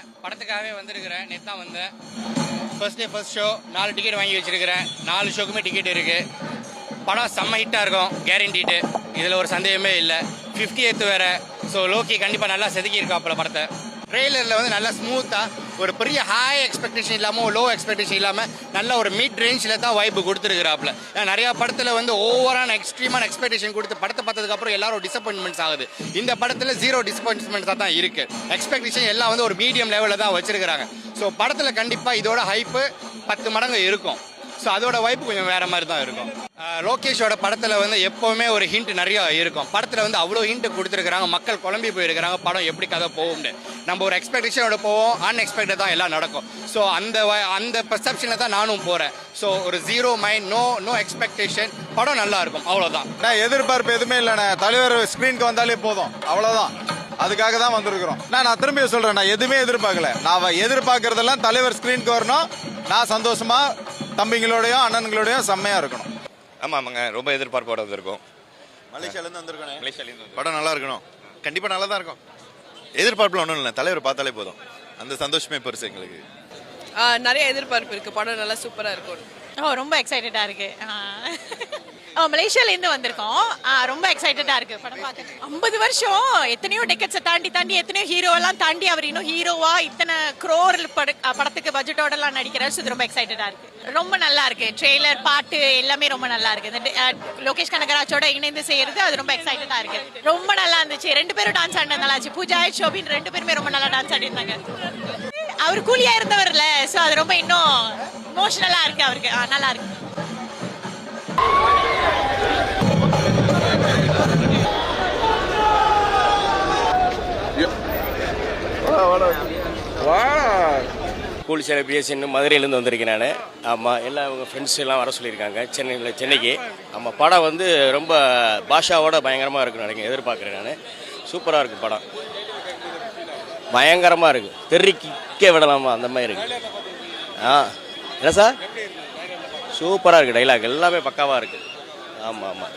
வந்திருக்கிறேன் படத்துக்காகவே வந்திருக்கிறேன். நேற்று தான் வந்தேன். ஃபர்ஸ்ட் டே ஃபர்ஸ்ட் ஷோ நாலு டிக்கெட் வாங்கி வச்சிருக்கிறேன். நாலு ஷோக்குமே டிக்கெட் இருக்குது படம் செம்ம ஹிட்டாக இருக்கும் கேரண்டிட்டு இதில் ஒரு சந்தேகமே இல்லை. ஃபிஃப்டி எய்த்து வேறு. ஸோ லோக்கி கண்டிப்பாக நல்லா செதுக்கியிருக்காப்புல படத்தை. ட்ரெய்லரில் வந்து நல்லா ஸ்மூத்தாக ஒரு பெரிய ஹை எக்ஸ்பெக்டேஷன் இல்லாமல் லோ எக்ஸ்பெக்டேஷன் இல்லாமல் நல்ல ஒரு மிட் ரேஞ்சில் தான் வாய்ப்பு கொடுத்துருக்குறாப்புல. ஏன்னா நிறையா படத்தில் வந்து ஓவரான எக்ஸ்ட்ரீமான எக்ஸ்பெக்டேஷன் கொடுத்து படத்தை பார்த்ததுக்கப்புறம் எல்லாரும் டிசப்பாயின்மெண்ட்ஸ் ஆகுது. இந்த படத்தில் ஜீரோ டிசப்பாயின்மெண்ட்ஸாக தான் இருக்குது எக்ஸ்பெக்டேஷன் எல்லாம் வந்து ஒரு மீடியம் லெவலில் தான் வச்சிருக்கிறாங்க. ஸோ படத்தில் கண்டிப்பாக இதோட ஹைப்பு பத்து மடங்கு இருக்கும். ஸோ அதோட வைப்பு கொஞ்சம் வேற மாதிரி தான் இருக்கும். லோகேஷோட படத்தில் வந்து எப்போவுமே ஒரு ஹிண்ட் நிறைய இருக்கும். படத்தில் வந்து அவ்வளோ ஹிண்ட் கொடுத்துருக்குறாங்க. மக்கள் குழம்பி போயிருக்கிறாங்க. படம் எப்படி கதை போகும்னு. நம்ம ஒரு எக்ஸ்பெக்டேஷனோட போவோம். அன்எக்ஸ்பெக்டட் தான் எல்லாம் நடக்கும். ஸோ அந்த அந்த பெர்செப்ஷனில் தான் நானும் போகிறேன் ஸோ ஒரு zero mind no no expectation படம் நல்லா இருக்கும். அவ்வளோதான் நான் எதிர்பார்ப்பு எதுவுமே இல்லைண்ணே தலைவர் ஸ்க்ரீனுக்கு வந்தாலே போதும். அவ்வளோதான் அதுக்காக தான் வந்திருக்கிறோம். நான் நான் திரும்பி சொல்கிறேன் நான் எதுவுமே எதிர்பார்க்கல. நான் எதிர்பார்க்கறதெல்லாம் தலைவர் ஸ்க்ரீனுக்கு வரணும். நான் சந்தோஷமாக தம்பிங்களோடயும் அண்ணனுங்களோடயும் செம்மையா இருக்கணும். ஆமாம் ஆமாங்க ரொம்ப எதிர்பார்ப்போட வந்திருக்கோம். மலேசியாலேருந்து வந்திருக்கேன். மலேசியாலேருந்து படம் நல்லா இருக்கணும். கண்டிப்பாக நல்லா தான் இருக்கும். எதிர்பார்ப்பில் ஒன்றும் இல்லை தலைவர் பார்த்தாலே போதும். அந்த சந்தோஷமே பெருசு எங்களுக்கு. ஆ, நிறைய எதிர்பார்ப்பு இருக்கு. படம் நல்லா சூப்பரா இருக்கும். ஓ ரொம்ப எக்ஸைட்டடா இருக்கு. ஆ. ஓ மலேசியால இருந்து வந்திருக்கோம். ஆ, ரொம்ப எக்ஸைட்டடா இருக்கு. படம் பார்க்க ஐம்பது வருஷம். எத்தனையோ டெக்கெட்ஸை தாண்டி தாண்டி எத்தனையோ ஹீரோவெல்லாம் தாண்டி அவர் இன்னும் ஹீரோவா இத்தனை க்ரோர் படத்துக்கு பட்ஜெட்டோட எல்லாம் நடிக்கிறார். இது ரொம்ப எக்ஸைட்டடா இருக்கு. ரொம்ப நல்லா இருக்கு. ட்ரெய்லர் பாட்டு எல்லாமே ரொம்ப நல்லா இருக்கு. இந்த லோகேஷ் கனகராஜோட இணைந்து செய்யறது அது ரொம்ப எக்ஸைட்டடா இருக்கு. ரொம்ப நல்லா இருந்துச்சு. ரெண்டு பேரும் டான்ஸ் ஆடினது நல்லா இருந்துச்சு பூஜா ஷோபின் ரெண்டு பேருமே ரொம்ப நல்லா டான்ஸ் ஆடிருந்தாங்க. அவர் கூலியா இருந்தவர்ல சோ அது ரொம்ப இன்னும் இமோஷனலா இருக்கு அவருக்கு. நல்லா இருக்கு. ஸ்கூல் செலிப்ரேஷன் மதுரையிலேருந்து வந்திருக்கேன் நான். ஆமாம் எல்லாம் அவங்க ஃப்ரெண்ட்ஸ் எல்லாம் வர சொல்லியிருக்காங்க. சென்னையில் சென்னைக்கு. ஆமாம் படம் வந்து ரொம்ப பாஷாவோட பயங்கரமாக இருக்குன்னு நினைக்கிறேன் எதிர்பார்க்குறேன் நான். சூப்பராக இருக்கும் படம். பயங்கரமாக இருக்குது தெருக்கிக்க விடலாமா அந்த மாதிரி இருக்கு. ஆ என்ன சார் சூப்பராக இருக்குது டைலாக் எல்லாமே பக்காவாக இருக்குது ஆமாம் ஆமாம்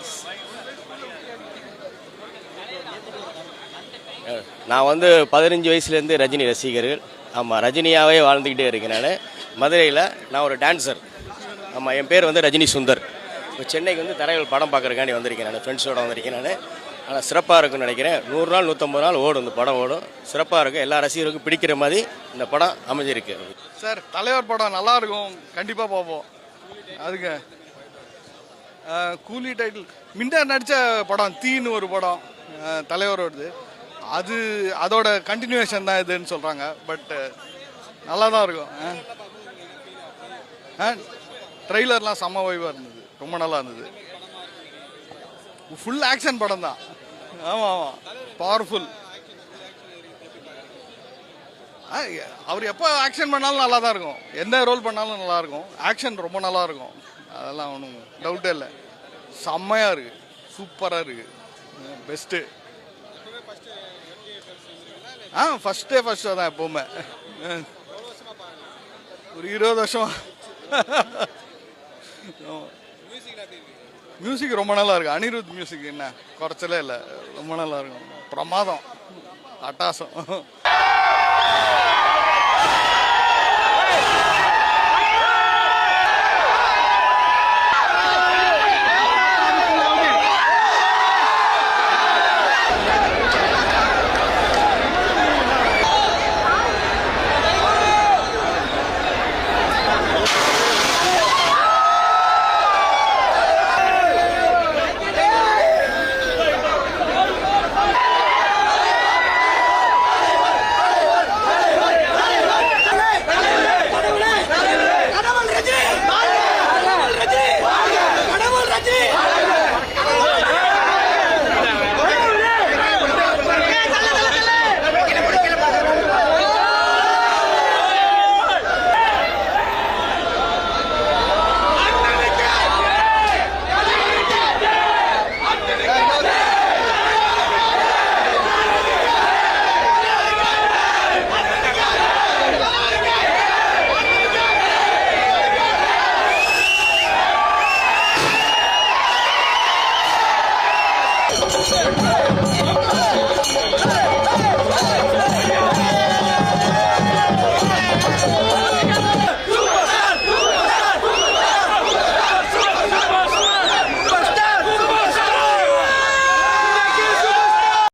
நான் வந்து பதினஞ்சு வயசுலேருந்து ரஜினி ரசிகர்கள். ஆமாம் ரஜினியாகவே வாழ்ந்துக்கிட்டே இருக்கேன் நான். மதுரையில் நான் ஒரு டான்சர் ஆமாம் என் பேர் வந்து ரஜினி சுந்தர். இப்போ சென்னைக்கு வந்து தரையில் படம் பார்க்குறக்காண்டி வந்திருக்கேன் நான் ஃப்ரெண்ட்ஸோட வந்திருக்கேன் நான். ஆனால் சிறப்பாக இருக்கும்னு நினைக்கிறேன். நூறு நாள் நூற்றம்பது நாள் ஓடும் இந்த படம் ஓடும். சிறப்பாக இருக்கும் எல்லா ரசிகருக்கும் பிடிக்கிற மாதிரி இந்த படம் அமைஞ்சிருக்கு. சார் தலைவர் படம் நல்லா இருக்கும். கண்டிப்பாக பார்ப்போம். அதுக்கு கூலி டைட்டில் முன்ன நடித்த படம் தீன்னு ஒரு படம் தலைவர் தலைவரோடது. அது அதோட கண்டினியூஷன் தான் இதுன்னு சொல்கிறாங்க பட்டு நல்லா தான் இருக்கும். ட்ரெய்லர்லாம் செம்ம வைவாக இருந்தது. ரொம்ப நல்லா இருந்தது. ஃபுல் ஆக்ஷன் படம் தான். ஆமாம் ஆமாம் பவர்ஃபுல் ஆ, அவர் எப்போ ஆக்ஷன் பண்ணாலும் நல்லா தான் இருக்கும். எந்த ரோல் பண்ணாலும் நல்லா இருக்கும் ஆக்ஷன் ரொம்ப நல்லா இருக்கும் அதெல்லாம் ஒன்றும் டவுட்டே இல்லை. செம்மையாக இருக்குது சூப்பராக இருக்குது பெஸ்ட்டு ஆ ஃபர்ஸ்ட் ஃபஸ்ட்டு தான் எப்போவுமே. ஒரு இருபது வருஷம். மியூசிக் ரொம்ப நல்லா இருக்கும் அனிருத் மியூசிக் என்ன? குறைச்சலே இல்லை. ரொம்ப நல்லா இருக்கும். பிரமாதம். அட்டாசம்.